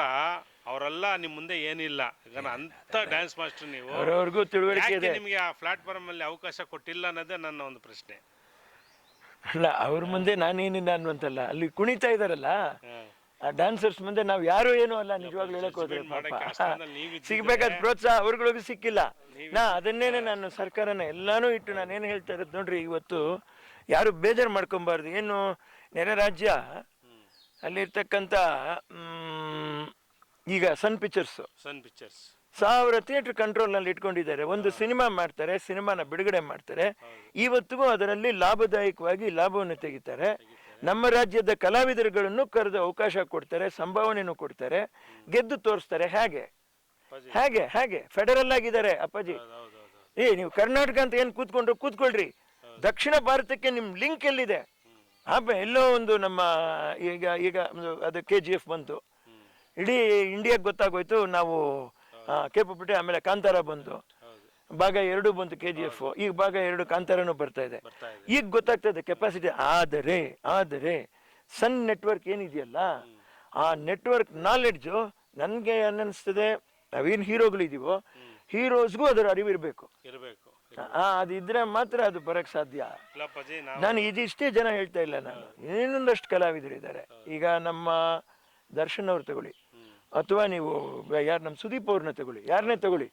ಅವರೆಲ್ಲ ನಿಮ್ಮ ಮುಂದೆ ಏನಿಲ್ಲ. ಯಾಕಂದ್ರೆ ಅಂತ ಡ್ಯಾನ್ಸ್ ಮಾಸ್ಟರ್ ನೀವು ಅವ್ರವ್ರಿಗೂ ತಿಳುವಳಿಕೆ ಯಾಕೆ ಇದೆ. ನಿಮಗೆ ಆ ಪ್ಲಾಟ್ಫಾರ್ಮ್ ಅಲ್ಲಿ ಅವಕಾಶ ಕೊಟ್ಟಿಲ್ಲ ಅನ್ನೋದೇ ನನ್ನ ಒಂದು ಪ್ರಶ್ನೆ. ಅಲ್ಲ ಅವ್ರ ಮುಂದೆ ನಾನೇನಿಲ್ಲ ಅನ್ನುವಂತಲ್ಲ. ಅಲ್ಲಿ ಕುಣಿತಾ ಇದಾರಲ್ಲ. ಹಾ. ಆ ಡಾನ್ಸರ್ಸ್ ಮುಂದೆ ನಾವು ಯಾರು ಏನು ಅಲ್ಲ ನಿಜವಾಗ್ಲೂ ಹೇಳಕ್ ಹೋದ್ರೆ ಪಾಪ. ಸಿಗ್ಬೇಕಾದ ಪ್ರೋತ್ಸಾಹ ಅವ್ರುಗಳಿಗೂ ಸಿಕ್ಕಿಲ್ಲ. ನಾ ಅದನ್ನೇನೆ ನಾನು ಸರ್ಕಾರನ ಎಲ್ಲಾನು ಇಟ್ಟು ನಾನು ಏನು ಹೇಳ್ತಾ ಇರೋದು ನೋಡ್ರಿ ಇವತ್ತು ಯಾರು ಬೇಜಾರು ಮಾಡ್ಕೊಬಾರ್ದು. ಏನು ನೆರೆ ರಾಜ್ಯ ಅಲ್ಲಿರ್ತಕ್ಕಂಥ ಈಗ ಸನ್ ಪಿಕ್ಚರ್ಸ್ ಸನ್ ಪಿಕ್ಚರ್ಸ್ ಸಾವಿರ ಥಿಯೇಟರ್ ಕಂಟ್ರೋಲ್ನಲ್ಲಿ ಇಟ್ಕೊಂಡಿದ್ದಾರೆ. ಒಂದು ಸಿನಿಮಾ ಮಾಡ್ತಾರೆ ಸಿನಿಮಾನ ಬಿಡುಗಡೆ ಮಾಡ್ತಾರೆ. ಇವತ್ತಿಗೂ ಅದರಲ್ಲಿ ಲಾಭದಾಯಕವಾಗಿ ಲಾಭವನ್ನು ತೆಗಿತಾರೆ. ನಮ್ಮ ರಾಜ್ಯದ ಕಲಾವಿದರುಗಳನ್ನು ಕರೆದು ಅವಕಾಶ ಕೊಡ್ತಾರೆ ಸಂಭಾವನೆಯನ್ನು ಕೊಡ್ತಾರೆ ಗೆದ್ದು ತೋರಿಸ್ತಾರೆ. ಹೇಗೆ? ಹೇಗೆ? ಹೇಗೆ? ಫೆಡರಲ್ ಆಗಿದ್ದಾರೆ ಅಪ್ಪಾಜಿ. ಏ ನೀವು ಕರ್ನಾಟಕ ಅಂತ ಏನು ಕೂತ್ಕೊಂಡ್ರು? ಕೂತ್ಕೊಳ್ರಿ. ದಕ್ಷಿಣ ಭಾರತಕ್ಕೆ ನಿಮ್ ಲಿಂಕ್ ಎಲ್ಲಿದೆ? ಆಪ ಎಲ್ಲೋ ಒಂದು ನಮ್ಮ ಈಗ ಈಗ ಅದು ಕೆ ಜಿ ಎಫ್ ಬಂತು. ಇಡೀ ಇಂಡಿಯಾಗೆ ಗೊತ್ತಾಗೋಯ್ತು ನಾವು ಕೇಪಬಿಟ್ಟೆ ಆಮೇಲೆ ಕಾಂತಾರ ಬಂತು. ಭಾಗ ಎರಡು ಬಂತು ಕೆ ಜಿ ಎಫ್ ಈಗ ಭಾಗ ಎರಡು ಕಾಂತಾರನು ಬರ್ತಾ ಇದೆ. ಈಗ ಗೊತ್ತಾಗ್ತದೆ ಕೆಪಾಸಿಟಿ ಆದರೆ ಆದರೆ ಸನ್ ನೆಟ್ವರ್ಕ್ ಏನಿದೆಯಲ್ಲ ಆ ನೆಟ್ವರ್ಕ್ ನಾಲೆಡ್ಜು ನನಗೆ ಅನ್ನಿಸ್ತದೆ ನಾವೇನು ಹೀರೋಗಳಿದೀವೋ ಹೀರೋಸ್ಗೂ ಅದರ ಅರಿವಿರಬೇಕು. ಇರಬೇಕು ಇದ್ರೆ ಮಾತ್ರ ಅದು ಬರಕ್ ಸಾಧ್ಯ. ನಾನು ಇದಿಷ್ಟೇ ಜನ ಹೇಳ್ತಾ ಇಲ್ಲ ನಾನು. ಇನ್ನೊಂದಷ್ಟು ಕಲಾವಿದರು ಇದ್ದಾರೆ. ಈಗ ನಮ್ಮ ದರ್ಶನ್ ಅವ್ರು ತಗೊಳ್ಳಿ. ಅಥವಾ ನೀವು ಯಾರು ನಮ್ಮ ಸುದೀಪ್ ಅವ್ರನ್ನ ತಗೊಳ್ಳಿ. ಯಾರನ್ನೇ ತಗೊಳ್ಳಿ.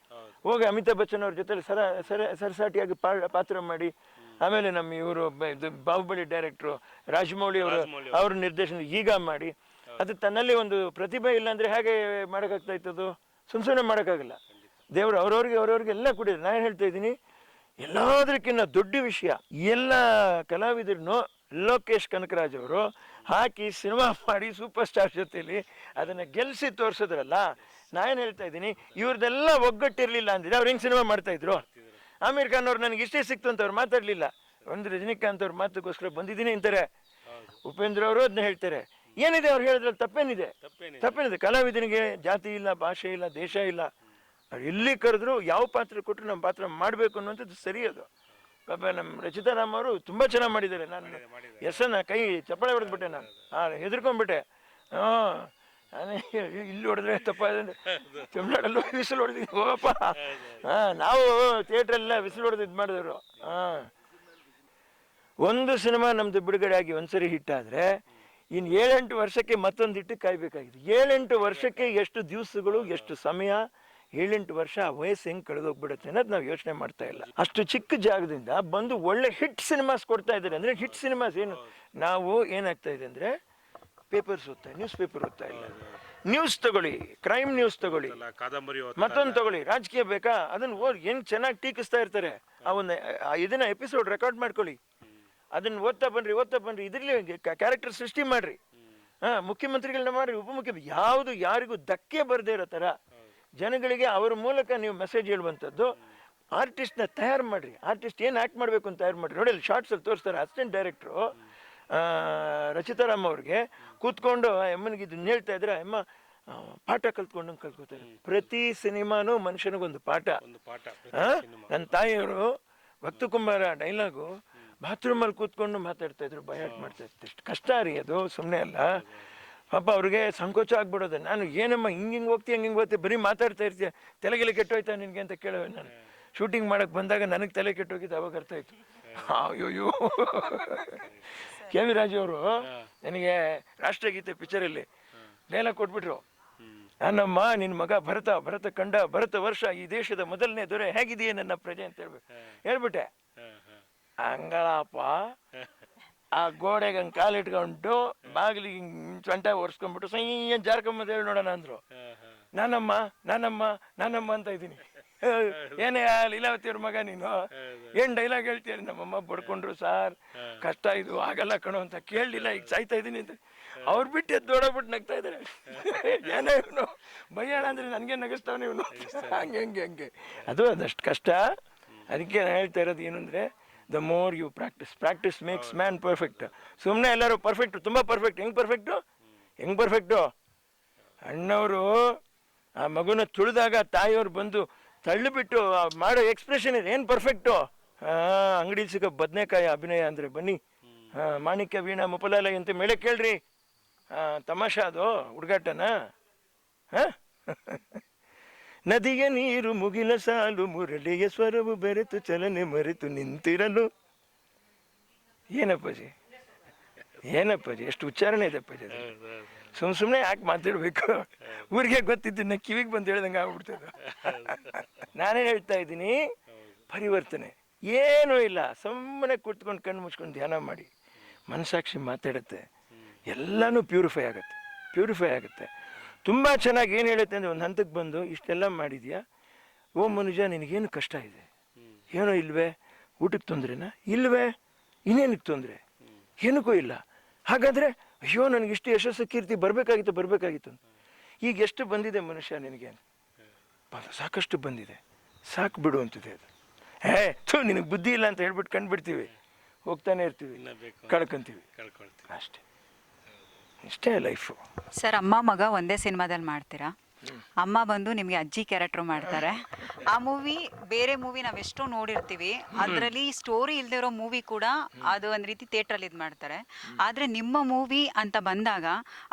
ಹೋಗಿ ಅಮಿತಾಬ್ ಬಚ್ಚನ್ ಅವ್ರ ಜೊತೆ ಸರ ಸರ ಸರಸಾಟಿಯಾಗಿ ಪಾತ್ರ ಮಾಡಿ ಆಮೇಲೆ ನಮ್ಮ ಇವರು ಬಾಹುಬಲಿ ಡೈರೆಕ್ಟ್ರು ರಾಜಮೌಳಿ ಅವರು ಅವ್ರ. ನಿರ್ದೇಶನ ಈಗ ಮಾಡಿ ಅದು ತನ್ನಲ್ಲಿ ಒಂದು ಪ್ರತಿಭೆ ಇಲ್ಲ ಅಂದ್ರೆ ಹೇಗೆ ಮಾಡೋಕ್ಕಾಗ್ತಾ ಇತ್ತದು ಸುಮ್ ಸುಮ್ಮನೆ ಮಾಡೋಕ್ಕಾಗಲ್ಲ. ದೇವರು ಅವ್ರವ್ರಿಗೆ ಅವ್ರವ್ರಿಗೆ ಎಲ್ಲ ಕುಡಿಯೋದು. ನಾನು ಹೇಳ್ತಾ ಇದ್ದೀನಿ ಎಲ್ಲದಕ್ಕಿಂತ ದೊಡ್ಡ ವಿಷಯ ಎಲ್ಲ ಕಲಾವಿದರನ್ನು ಲೋಕೇಶ್ ಕನಕರಾಜ್ ಅವರು ಹಾಕಿ ಸಿನಿಮಾ ಮಾಡಿ ಸೂಪರ್ ಸ್ಟಾರ್ ಜೊತೆಲಿ ಅದನ್ನ ಗೆಲ್ಸಿ ತೋರ್ಸಿದ್ರಲ್ಲ ನಾನೇನು ಹೇಳ್ತಾ ಇದ್ದೀನಿ? ಇವ್ರದೆಲ್ಲ ಒಗ್ಗಟ್ಟಿರಲಿಲ್ಲ ಅಂದಿದೆ ಅವ್ರು ಹೆಂಗೆ ಸಿನಿಮಾ ಮಾಡ್ತಾ ಇದ್ರು? ಆಮೀರ್ ಖಾನ್ ಅವ್ರು ನನಗೆ ಇಷ್ಟೇ ಸಿಕ್ತು ಅಂತ ಅವ್ರು ಮಾತಾಡಲಿಲ್ಲ. ಒಂದು ರಜನಿಕಾಂತ್ ಅವ್ರ ಮಾತುಗೋಸ್ಕರ ಬಂದಿದ್ದೀನಿ ಅಂತಾರೆ. ಉಪೇಂದ್ರ ಅವರು ಅದನ್ನ ಹೇಳ್ತಾರೆ. ಏನಿದೆ ಅವ್ರು ಹೇಳಿದ್ರಲ್ಲಿ ತಪ್ಪೇನಿದೆ? ತಪ್ಪೇನಿದೆ. ಕಲಾವಿದನಿಗೆ ಜಾತಿ ಇಲ್ಲ ಭಾಷೆ ಇಲ್ಲ ದೇಶ ಇಲ್ಲ. ಅವ್ರು ಎಲ್ಲಿ ಕರೆದ್ರು ಯಾವ ಪಾತ್ರ ಕೊಟ್ಟರು ನಮ್ಮ ಪಾತ್ರ ಮಾಡಬೇಕು ಅನ್ನುವಂಥದ್ದು ಸರಿ ಅದು. ಪಾಪ ನಮ್ಮ ರಚಿತಾರಾಮ್ ಅವರು ತುಂಬ ಚೆನ್ನಾಗಿ ಮಾಡಿದ್ದಾರೆ. ನಾನು ಎಸ್ ಕೈ ಚಪ್ಪಾಳೆ ಹೊಡೆದ್ಬಿಟ್ಟೆ ನಾನು. ಹಾಂ ಹೆದರ್ಕೊಂಡ್ಬಿಟ್ಟೆ. ಹಾಂ ನಾನೇ ಇಲ್ಲಿ ಹೊಡೆದ್ರೆ ತಪ್ಪ ತಮಿಳ್ನಾಡಲ್ಲೂ ಬಿಸಿಲು ಹೊಡೆದಿದ್ವಿ ಹೋಗಪ್ಪ. ಹಾಂ ನಾವು ಥಿಯೇಟ್ರೆಲ್ಲ ಬಿಸಿಲು ಹೊಡೆದು ಇದು ಮಾಡಿದ್ರು. ಹಾಂ. ಒಂದು ಸಿನಿಮಾ ನಮ್ದು ಬಿಡುಗಡೆ ಆಗಿ ಒಂದ್ಸರಿ ಹಿಟ್ ಆದ್ರೆ ಇನ್ನು ಏಳೆಂಟು ವರ್ಷಕ್ಕೆ ಮತ್ತೊಂದು ಹಿಟ್ಟು ಕಾಯ್ಬೇಕಾಗಿದೆ. ಏಳೆಂಟು ವರ್ಷಕ್ಕೆ ಎಷ್ಟು ದಿವಸಗಳು ಎಷ್ಟು ಸಮಯ ಏಳೆಂಟು ವರ್ಷ ಆ ವಯಸ್ಸು ಹೆಂಗೆ ಕಳೆದೋಗ್ಬಿಡುತ್ತೆ ಅನ್ನೋದು ನಾವು ಯೋಚನೆ ಮಾಡ್ತಾ ಇಲ್ಲ. ಅಷ್ಟು ಚಿಕ್ಕ ಜಾಗದಿಂದ ಬಂದು ಒಳ್ಳೆ ಹಿಟ್ ಸಿನಿಮಾಸ್ ಕೊಡ್ತಾ ಇದ್ದಾರೆ ಅಂದ್ರೆ ಹಿಟ್ ಸಿನಿಮಾಸ್ ಏನು? ನಾವು ಏನಾಗ್ತಾ ಇದೆ ಅಂದ್ರೆ ಪೇಪರ್ಸ್ ಓದ್ತಾ ನ್ಯೂಸ್ ಪೇಪರ್ ಓದ್ತಾ ಇಲ್ಲ ನ್ಯೂಸ್ ತಗೊಳ್ಳಿ ಕ್ರೈಮ್ ನ್ಯೂಸ್ ತಗೊಳ್ಳಿ. ಕಾದಂಬರಿ ಮತ್ತೊಂದು ತಗೊಳ್ಳಿ ರಾಜಕೀಯ ಬೇಕಾ? ಅದನ್ನ ಓದ್ ಹೆಂಗ್ ಚೆನ್ನಾಗಿ ಟೀಕಿಸ್ತಾ ಇರ್ತಾರೆ? ಅವನ್ನ ಒಂದು ಇದನ್ನ ಎಪಿಸೋಡ್ ರೆಕಾರ್ಡ್ ಮಾಡ್ಕೊಳ್ಳಿ. ಅದನ್ನ ಓದ್ತಾ ಬನ್ರಿ ಓದ್ತಾ ಬನ್ರಿ ಇದ್ರಲ್ಲಿ ಕ್ಯಾರೆಕ್ಟರ್ ಸೃಷ್ಟಿ ಮಾಡ್ರಿ. ಹಾ ಮುಖ್ಯಮಂತ್ರಿಗಳನ್ನ ಮಾಡ್ರಿ ಉಪಮುಖ್ಯಮಂತ್ರಿ ಯಾವುದು ಯಾರಿಗೂ ಧಕ್ಕೆ ಬರದೇ ಇರೋ ತರ. ಜನಗಳಿಗೆ ಅವ್ರ ಮೂಲಕ ನೀವು ಮೆಸೇಜ್ ಹೇಳುವಂಥದ್ದು ಆರ್ಟಿಸ್ಟ್ನ ತಯಾರು ಮಾಡ್ರಿ. ಆರ್ಟಿಸ್ಟ್ ಏನು ಆ್ಯಕ್ಟ್ ಮಾಡಬೇಕು ಅಂತ ತಯಾರು ಮಾಡ್ರಿ. ನೋಡಿ ಅಲ್ಲಿ ಶಾರ್ಟ್ಸಲ್ಲಿ ತೋರಿಸ್ತಾರೆ ಅಸಿಸ್ಟೆಂಟ್ ಡೈರೆಕ್ಟ್ರು ರಚಿತಾರಾಮ್ ಅವ್ರಿಗೆ ಕೂತ್ಕೊಂಡು ಅಮ್ಮನಿಗೆ ಇದನ್ನ ಹೇಳ್ತಾ ಇದ್ರೆ ಅಮ್ಮ ಪಾಠ ಕಲ್ತ್ಕೊಂಡು ಕಲ್ತ್ಕೋತಾರೆ ಪ್ರತಿ ಸಿನಿಮಾನು ಮನುಷ್ಯನಿಗೊಂದು ಪಾಠ? ನನ್ನ ತಾಯಿಯವರು ಭಕ್ತ ಕುಂಬಾರ ಡೈಲಾಗು ಬಾತ್ರೂಮಲ್ಲಿ ಕೂತ್ಕೊಂಡು ಮಾತಾಡ್ತಾ ಇದ್ರು ಬಯಾಟ್ ಮಾಡ್ತಾ ಇತ್ತು ಎಷ್ಟು ಕಷ್ಟ ರೀ ಅದು ಸುಮ್ಮನೆ ಅಲ್ಲ. ಪಾಪ ಅವ್ರಿಗೆ ಸಂಕೋಚ ಆಗ್ಬಿಡೋದು. ನಾನು ಏನಮ್ಮ ಹಿಂಗೆ ಹಿಂಗೆ ಹೋಗ್ತಿ ಹಂಗೆ ಹಿಂಗೆ ಹೋಗ್ತಿ ಬರೀ ಮಾತಾಡ್ತಾ ಇರ್ತೀಯ ತಲೆಗೆಲೆ ಕೆಟ್ಟೋಯ್ತಾ ನಿನಗೆ ಅಂತ ಕೇಳುವೆ ನಾನು. ಶೂಟಿಂಗ್ ಮಾಡಕ್ಕೆ ಬಂದಾಗ ನನಗೆ ತಲೆ ಕೆಟ್ಟೋಗಿದ್ದು ಅವಾಗ ಅರ್ಥ ಆಯ್ತು. ಅಯ್ಯೋಯ್ಯೋ. ಕೆ ವಿ ರಾಜು ಅವರು ನನಗೆ ರಾಷ್ಟ್ರಗೀತೆ ಪಿಕ್ಚರಲ್ಲಿ ಡೈಲಾಗ್ ಕೊಟ್ಬಿಟ್ರು. ನನ್ನಮ್ಮ ನಿನ್ನ ಮಗ ಭರತ ಭರತ ಕಂಡ ಭರತ ವರ್ಷ ಈ ದೇಶದ ಮೊದಲನೇ ದೊರೆ ಹೇಗಿದೆಯೇ ನನ್ನ ಪ್ರಜೆ? ಅಂತ ಹೇಳ್ಬೇಕು ಹೇಳ್ಬಿಟ್ಟೆ. ಹಂಗಳಪ್ಪ ಆ ಗೋಡೆಗೆ ಹಂಗೆ ಕಾಲಿಟ್ಕೊಂಡು ಬಾಗಿಲಿಗೆ ಸೊಂಟ ಒರೆಸ್ಕೊಂಡ್ಬಿಟ್ಟು ಸೈ ಅಂತ ಜಾರ್ಕೊಂಬಂದು ಹೇಳಿ ನೋಡೋಣ ಅಂದರು. ನಾನಮ್ಮ ನಾನಮ್ಮ ನಾನಮ್ಮ ಅಂತ ಇದ್ದೀನಿ. ಏನೇ ಆ ಲೀಲಾವತಿಯವ್ರ ಮಗ ನೀನು. ಏನ್ ಡೈಲಾಗ್ ಹೇಳ್ತೀಯ? ನಮ್ಮಮ್ಮ ಬಡ್ಕೊಂಡ್ರು ಸಾರ್. ಕಷ್ಟ ಇದು ಆಗಲ್ಲ ಕಣೋ ಅಂತ ಕೇಳಲಿಲ್ಲ. ಈಗ ಸಾಯ್ತಾ ಇದ್ದೀನಿ ಅಂತ. ಅವ್ರು ಬಿಟ್ಟು ಎದ್ದು ದೊಡ್ಡಬಿಟ್ಟು ನಗ್ತಾ ಇದ್ದಾರೆ. ಏನೇ ಇವನು. ಬೈಯಾಳ ಅಂದ್ರೆ ನನಗೆ ನಗಿಸ್ತಾವನೆ ಇವನು. ಹಂಗೆ ಹಂಗೆ ಹಂಗೆ. ಅದು ಅದಷ್ಟು ಕಷ್ಟ. ಅದಕ್ಕೆ ನಾನು ಹೇಳ್ತಾ ಇರೋದು ಏನು ಅಂದರೆ the more you practise practice makes man perfect ಸುಮ್ಮನೆ ಎಲ್ಲರೂ ಪರ್ಫೆಕ್ಟ್ ತುಂಬ ಪರ್ಫೆಕ್ಟ್ ಹೆಂಗೆ ಪರ್ಫೆಕ್ಟು ಹೆಂಗೆ ಪರ್ಫೆಕ್ಟು ಅಣ್ಣವರು ಆ ಮಗುನ ತುಳಿದಾಗ ತಾಯಿಯವ್ರು ಬಂದು ತಳ್ಳಿಬಿಟ್ಟು ಮಾಡೋ ಎಕ್ಸ್ಪ್ರೆಷನ್ ಇದೆ ಏನು ಪರ್ಫೆಕ್ಟು ಅಂಗಡಿ ಸಿಗೋ ಬದನೆಕಾಯಿ ಅಭಿನಯ ಅಂದರೆ ಬನ್ನಿ. ಹಾಂ ಮಾಣಿಕ್ಯ ವೀಣಾ ಮುಪಲಾಲ ಅಂತ ಮೇಳೆ ಕೇಳ್ರಿ. ಹಾಂ ತಮಾಷೆ ಅದು, ಹುಡುಗಾಟನ. ಹಾಂ? ನದಿಯ ನೀರು ಮುಗಿಲ ಸಾಲು, ಮುರಳಿಯ ಸ್ವರವು ಬೆರೆತು ಚಲನೆ ಮರೆತು ನಿಂತಿರಲು. ಏನಪ್ಪಾಜಿ? ಏನಪ್ಪಾಜಿ? ಎಷ್ಟು ಉಚ್ಚಾರಣೆ ಇದೆ ಅಪ್ಪಾಜಿ ಅದು ಸುಮ್ ಸುಮ್ಮನೆ ಯಾಕೆ ಮಾತಾಡ್ಬೇಕು? ಊರಿಗೆ ಗೊತ್ತಿದ್ದನ್ನ ಕಿವಿಗೆ ಬಂದು ಹೇಳ್ದಂಗೆ ಆಗ್ಬಿಡ್ತದೆ. ನಾನೇ ಹೇಳ್ತಾ ಇದ್ದೀನಿ, ಪರಿವರ್ತನೆ. ಏನೂ ಇಲ್ಲ. ಸುಮ್ಮನೆ ಕೂತ್ಕೊಂಡು ಕಣ್ಣು ಮುಚ್ಕೊಂಡು ಧ್ಯಾನ ಮಾಡಿ. ಮನಸಾಕ್ಷಿ ಮಾತಾಡುತ್ತೆ. ಎಲ್ಲನೂ ಪ್ಯೂರಿಫೈ ಆಗುತ್ತೆ. ಪ್ಯೂರಿಫೈ ಆಗುತ್ತೆ. ತುಂಬ ಚೆನ್ನಾಗಿ ಏನು ಹೇಳುತ್ತೆ ಅಂದರೆ ಒಂದು ಹಂತಕ್ಕೆ ಬಂದು ಇಷ್ಟೆಲ್ಲ ಮಾಡಿದ್ಯಾ? ಓ ಮನುಜ, ನಿನಗೇನು ಕಷ್ಟ ಇದೆ? ಏನೋ ಇಲ್ವೇ? ಊಟಕ್ಕೆ ತೊಂದರೆನಾ? ಇಲ್ವೇ? ಇನ್ನೇನಕ್ಕೆ ತೊಂದರೆ? ಏನಕ್ಕೂ ಇಲ್ಲ. ಹಾಗಾದರೆ ಅಯ್ಯೋ ನನಗೆ ಇಷ್ಟು ಯಶಸ್ಸು ಕೀರ್ತಿ ಬರಬೇಕಾಗಿತ್ತು ಬರಬೇಕಾಗಿತ್ತು ಅಂತ. ಈಗ ಎಷ್ಟು ಬಂದಿದೆ ಮನುಷ್ಯ ನಿನಗೆ ಬಹಳ ಸಾಕಷ್ಟು ಬಂದಿದೆ. ಸಾಕು ಬಿಡು ಅಂತಿದೆ ಅದು. ಏ ಥೂ ನಿನಗೆ ಬುದ್ಧಿ ಇಲ್ಲ ಅಂತ ಹೇಳ್ಬಿಟ್ಟು ಕಂಡುಬಿಡ್ತೀವಿ. ಹೋಗ್ತಾನೆ ಇರ್ತೀವಿ. ಕಳ್ಕೊಂತೀವಿ. ಕಳ್ಕೊಳ್ತೀವಿ. ಅಷ್ಟೇ. ಇಷ್ಟೇ ಲೈಫು ಸರ್ ಅಮ್ಮ ಮಗ ಒಂದೇ ಸಿನಿಮಾದಲ್ಲಿ ಮಾಡ್ತೀರಾ? ಅಮ್ಮ ಬಂದು ನಿಮಗೆ ಅಜ್ಜಿ ಕ್ಯಾರೆಕ್ಟರ್ ಮಾಡ್ತಾರೆ. ಆ ಮೂವಿ ಬೇರೆ ಮೂವಿ ನಾವೆಷ್ಟೋ ನೋಡಿರ್ತೀವಿ. ಅದರಲ್ಲಿ ಸ್ಟೋರಿ ಇಲ್ಲದೆ ಇರೋ ಮೂವಿ ಕೂಡ ಅದು ಒಂದು ರೀತಿ ಥಿಯೇಟ್ರಲ್ಲಿ ಇದು ಮಾಡ್ತಾರೆ. ಆದರೆ ನಿಮ್ಮ ಮೂವಿ ಅಂತ ಬಂದಾಗ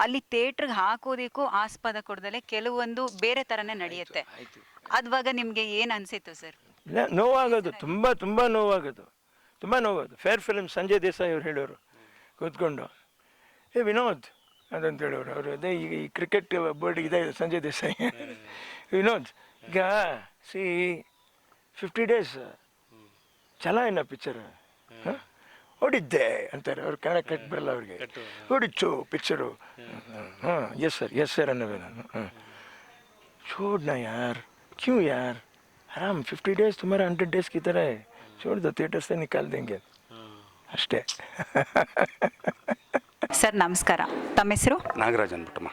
ಅಲ್ಲಿ ಥಿಯೇಟ್ರಿಗೆ ಹಾಕೋದಕ್ಕೂ ಆಸ್ಪದ ಕೊಡ್ದಲೆ ಕೆಲವೊಂದು ಬೇರೆ ಥರನೇ ನಡೆಯುತ್ತೆ. ಅದ್ವಾಗ ನಿಮಗೆ ಏನು ಅನಿಸಿತ್ತು ಸರ್ ಇಲ್ಲ ನೋವಾಗೋದು ತುಂಬ ತುಂಬ ನೋವಾಗೋದು. ತುಂಬ ನೋವಾಗೋದು. ಫೇರ್ ಫಿಲ್ಮ್ ಸಂಜಯ್ ದೇಸಾಯಿ ಅವ್ರು ಹೇಳೋರು ಕೂತ್ಕೊಂಡು. ಏ ವಿನೋದ್ ಅದಂತ ಹೇಳೋರು ಅವರು ಅದೇ ಈಗ ಈ ಕ್ರಿಕೆಟ್ ಬೋರ್ಡ್ ಇದೆ ಸಂಜಯ್ ದೇಸಾಯಿ ವಿನೋದ್ ಈಗ ಸಿ ಫಿಫ್ಟಿ ಡೇಸ್ ಚಲ ಏನ ಪಿಕ್ಚರ್ ಹೊಡಿದ್ದೆ ಅಂತಾರೆ ಅವ್ರು ಕನ್ನಡ ಕಟ್ ಬರಲ್ಲ ಅವ್ರಿಗೆ ಹೊಡಿಚ್ಚು ಪಿಕ್ಚರು ಹಾಂ ಎಸ್ ಸರ್ ಎಸ್ ಸರ್ ಅನ್ನೋದು ನಾನು ಹಾಂ छोड़ना यार क्यों यार आराम फिफ्टी डेज तुम्हारा हंड्रेड डेज की तरह है छोड़ दो थिएटर से निकाल देंगे ಅಷ್ಟೇ. ಸರ್ ನಮಸ್ಕಾರ. ತಮ್ಮ ಹೆಸರು? ನಾಗರಾಜ್ ಅಂದ್ಬಿಟ್ಟಮ್ಮ.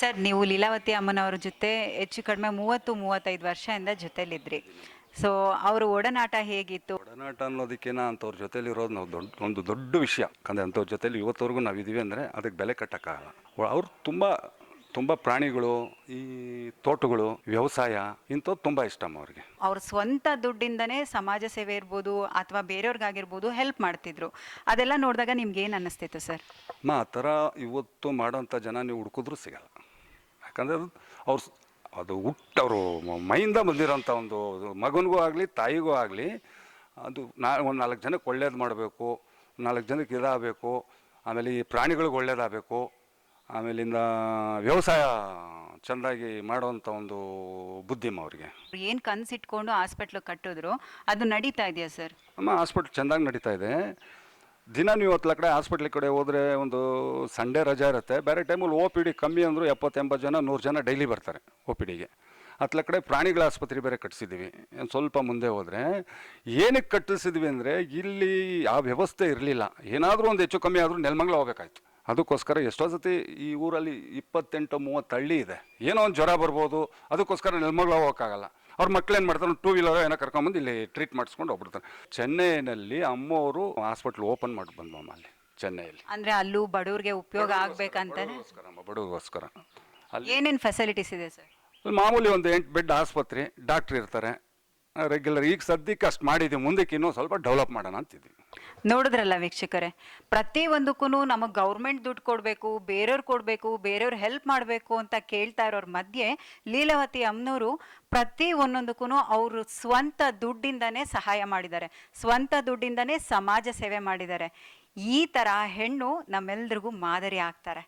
ಸರ್ ನೀವು ಲೀಲಾವತಿ ಅಮ್ಮನವ್ರ ಜೊತೆ ಹೆಚ್ಚು ಕಡಿಮೆ ಮೂವತ್ತು ಮೂವತ್ತೈದು ವರ್ಷದಿಂದ ಜೊತೆಲಿದ್ರಿ ಸೊ ಅವ್ರ ಒಡನಾಟ ಹೇಗಿತ್ತು? ಒಡನಾಟ ಅನ್ನೋದಕ್ಕಿಂತ ಅಂಥವ್ರ ಜೊತೆಲಿ ಇರೋದು ನಾವು ದೊಡ್ಡ ಒಂದು ದೊಡ್ಡ ವಿಷಯ. ಅಂದರೆ ಅಂಥವ್ರ ಜೊತೆಲಿ ಇವತ್ತವರೆಗೂ ನಾವು ಇದೀವಿ ಅಂದರೆ ಅದಕ್ಕೆ ಬೆಲೆ ಕಟ್ಟೋಕ್ಕಾಗಲ್ಲ. ಅವ್ರು ತುಂಬ ತುಂಬ ಪ್ರಾಣಿಗಳು ಈ ತೋಟಗಳು ವ್ಯವಸಾಯ ಇಂಥದ್ದು ತುಂಬ ಇಷ್ಟ ಅವ್ರಿಗೆ. ಅವ್ರ ಸ್ವಂತ ದುಡ್ಡಿಂದನೇ ಸಮಾಜ ಸೇವೆ ಇರ್ಬೋದು ಅಥವಾ ಬೇರೆಯವ್ರಿಗಾಗಿರ್ಬೋದು ಹೆಲ್ಪ್ ಮಾಡ್ತಿದ್ರು. ಅದೆಲ್ಲ ನೋಡಿದಾಗ ನಿಮ್ಗೆ ಏನು ಅನ್ನಿಸ್ತಿತ್ತು ಸರ್? ಮಾ ಆ ಥರ ಇವತ್ತು ಮಾಡೋಂಥ ಜನ ನೀವು ಹುಡುಕಿದ್ರೂ ಸಿಗಲ್ಲ. ಯಾಕಂದರೆ ಅದು ಅವ್ರು ಸ್- ಅದು ಹುಟ್ಟು ಅವರು ಮೈಯಿಂದ ಬಂದಿರೋಂಥ ಒಂದು ಮಗನಿಗೂ ಆಗಲಿ ತಾಯಿಗೂ ಆಗಲಿ ಅದು ನಾ ಒಂದು ನಾಲ್ಕು ಜನಕ್ಕೆ ಒಳ್ಳೇದು ಮಾಡಬೇಕು ನಾಲ್ಕು ಜನಕ್ಕೆ ಇದಾಗಬೇಕು ಆಮೇಲೆ ಈ ಪ್ರಾಣಿಗಳಿಗೆ ಒಳ್ಳೇದಾಗಬೇಕು ಆಮೇಲಿಂದ ವ್ಯವಸಾಯ ಚೆಂದಾಗಿ ಮಾಡುವಂತ ಒಂದು ಬುದ್ಧಿಮ ಅವರಿಗೆ. ಏನು ಕನ್ಸಿಟ್ಕೊಂಡು ಹಾಸ್ಪಿಟ್ಲ್ ಕಟ್ಟಿದ್ರು ಅದು ನಡೀತಾ ಇದೆಯಾ ಸರ್? ಅಮ್ಮ ಹಾಸ್ಪಿಟ್ಲ್ ಚೆಂದಾಗಿ ನಡೀತಾ ಇದೆ. ದಿನ ನೀವು ಹತ್ತಲ ಕಡೆ ಹಾಸ್ಪಿಟ್ಲ್ ಕಡೆ ಹೋದರೆ ಒಂದು ಸಂಡೇ ರಜಾ ಇರುತ್ತೆ. ಬೇರೆ ಟೈಮಲ್ಲಿ ಓ ಪಿ ಡಿ ಕಮ್ಮಿ ಅಂದರೂ ಎಪ್ಪತ್ತೆಂಬತ್ತು ಜನ ನೂರು ಜನ ಡೈಲಿ ಬರ್ತಾರೆ ಒ ಪಿ ಡಿಗೆ ಹತ್ತಲ ಕಡೆ ಪ್ರಾಣಿಗಳ ಆಸ್ಪತ್ರೆ ಬೇರೆ ಕಟ್ಟಿಸಿದ್ದೀವಿ ಒಂದು ಸ್ವಲ್ಪ ಮುಂದೆ ಹೋದರೆ ಏನಕ್ಕೆ ಕಟ್ಟಿಸಿದ್ವಿ ಅಂದರೆ ಇಲ್ಲಿ ಆ ವ್ಯವಸ್ಥೆ ಇರಲಿಲ್ಲ. ಏನಾದರೂ ಒಂದು ಹೆಚ್ಚು ಕಮ್ಮಿ ಆದರೂ ನೆಲಮಂಗ್ಲ ಹೋಗ್ಬೇಕಾಯ್ತು ಅದಕ್ಕೋಸ್ಕರ ಎಷ್ಟೋ ಸತಿ ಈ ಊರಲ್ಲಿ ಇಪ್ಪತ್ತೆಂಟು ಮೂವತ್ತು ಹಳ್ಳಿ ಇದೆ. ಏನೋ ಒಂದು ಜ್ವರ ಬರ್ಬೋದು ಅದಕ್ಕೋಸ್ಕರ ನೆಲಮಂಗ್ಲ ಹೋಗೋಕ್ಕಾಗಲ್ಲ. ಅವ್ರ ಏನು ಮಾಡ್ತಾರೆ ಟೂ ವೀಲರ್ ಏನೋ ಕರ್ಕೊಂಬಂದು ಇಲ್ಲಿ ಟ್ರೀಟ್ ಮಾಡಿಸ್ಕೊಂಡು ಹೋಗ್ಬಿಡ್ತಾರೆ. ಚೆನ್ನೈನಲ್ಲಿ ಅಮ್ಮವರು ಹಾಸ್ಪಿಟ್ಲ್ ಓಪನ್ ಮಾಡಿ ಬಂದು ಅಲ್ಲಿ ಚೆನ್ನೈಯಲ್ಲಿ. ಅಂದ್ರೆ ಅಲ್ಲೂ ಬಡವ್ರಿಗೆ ಉಪಯೋಗ ಆಗ್ಬೇಕಂತ ಬಡವ್ರಿಗೋಸ್ಕರ. ಅಲ್ಲಿ ಏನೇನು ಫೆಸಿಲಿಟೀಸ್ ಇದೆ ಸರ್ ಮಾಮೂಲಿ ಒಂದು ಎಂಟು ಬೆಡ್ ಆಸ್ಪತ್ರೆ ಡಾಕ್ಟ್ರ್ ಇರ್ತಾರೆ. ರೆಗ್ಯುಲರ್ ಈಗ ಸದ್ಯಕ್ಕೆ ಅಷ್ಟು ಮಾಡಿದ್ದೀವಿ ಮುಂದಕ್ಕೆ ಇನ್ನೂ ಸ್ವಲ್ಪ ಡೆವಲಪ್ ಮಾಡೋಣ ಅಂತಿದ್ದೀವಿ ನೋಡಿದ್ರಲ್ಲ ವೀಕ್ಷಕರೇ ಪ್ರತಿ ಒಂದಕ್ಕೂ ನಮಗೆ ಗೌರ್ಮೆಂಟ್ ದುಡ್ಡು ಕೊಡಬೇಕು ಬೇರೆಯವ್ರು ಕೊಡಬೇಕು ಬೇರೆಯವ್ರು ಹೆಲ್ಪ್ ಮಾಡಬೇಕು ಅಂತ ಕೇಳ್ತಾ ಇರೋರ ಮಧ್ಯೆ ಲೀಲಾವತಿ ಅಮ್ಮನವರು ಪ್ರತಿ ಒಂದೊಂದಕ್ಕೂ ಅವರು ಸ್ವಂತ ದುಡ್ಡಿಂದನೇ ಸಹಾಯ ಮಾಡಿದ್ದಾರೆ. ಸ್ವಂತ ದುಡ್ಡಿಂದನೇ ಸಮಾಜ ಸೇವೆ ಮಾಡಿದ್ದಾರೆ. ಈ ಥರ ಹೆಣ್ಣು ನಮ್ಮೆಲ್ರಿಗೂ ಮಾದರಿ ಆಗ್ತಾರೆ.